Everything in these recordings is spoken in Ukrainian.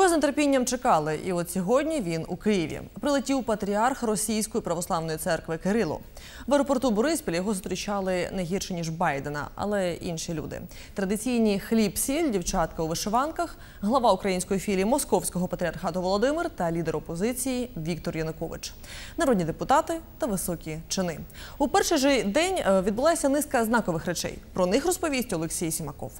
Його з нетерпінням чекали, і от сьогодні він у Києві. Прилетів патріарх Російської православної церкви Кирило. В аеропорту Бориспіль його зустрічали не гірше ніж Байдена, але інші люди. Традиційні хліб-сіль, дівчатка у вишиванках, глава української філії Московського патріархату Володимир та лідер опозиції Віктор Янукович, народні депутати та високі чини. У перший же день е, відбулася низка знакових речей. Про них розповість Олексій Сімаков.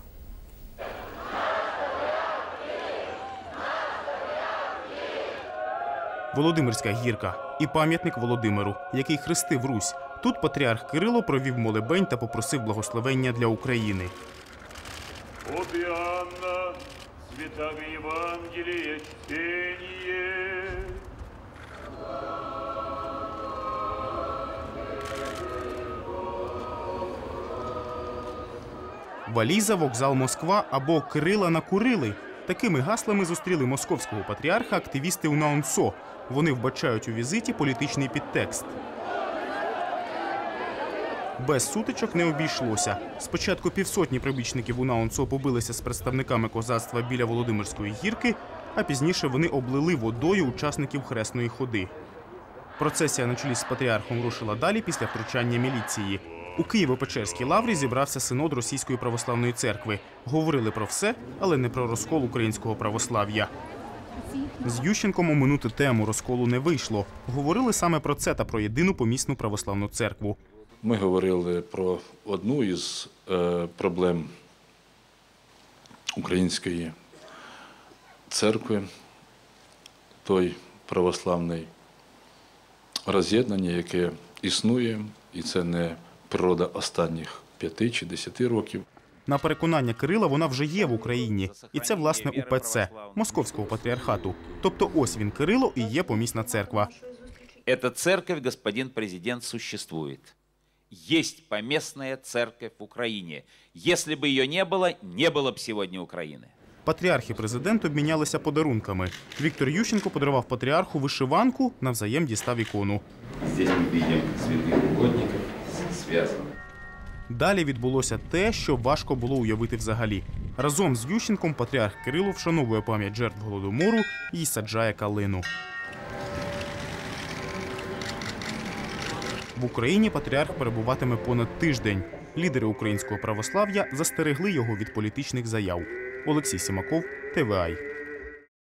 Володимирська гірка і пам'ятник Володимиру, який хрестив Русь. Тут патріарх Кирило провів молебень та попросив благословення для України. От Иоанна, Святого Евангелия чтение. Валіза, вокзал Москва або Кирила накурили. Такими гаслами зустріли московського патріарха активісти УНАУНСО. Вони вбачають у візиті політичний підтекст. Без сутичок не обійшлося. Спочатку півсотні прибічників УНАУНСО побилися з представниками козацтва біля Володимирської гірки, а пізніше вони облили водою учасників хресної ходи. Процесія на чолі з патріархом рушила далі після втручання міліції. У Києво-Печерській лаврі зібрався синод Російської православної церкви. Говорили про все, але не про розкол українського православ'я. З Ющенком оминути тему розколу не вийшло. Говорили саме про це та про єдину помісну православну церкву. Ми говорили про одну із е, проблем української церкви, той православний роз'єднання, яке існує, і це не природа останніх п'яти чи десяти років. На переконання Кирила вона вже є в Україні, і це власне УПЦ Московського патріархату. Тобто, ось він Кирило і є помісна церква. Эта церковь, господин президент, существует. Есть поместная церковь в Украине. Если бы ее не было, не было бы сегодня Украины. Патріарх і президент обмінялися подарунками. Віктор Ющенко подарував патріарху вишиванку, навзаєм дістав ікону. Здесь мы видим святых угодников, связанных. Далі відбулося те, що важко було уявити взагалі. Разом з Ющенком патріарх Кирило вшановує пам'ять жертв голодомору і саджає калину. В Україні патріарх перебуватиме понад тиждень. Лідери українського православ'я застерегли його від політичних заяв. Олексій Сімаков, ТВАЙ.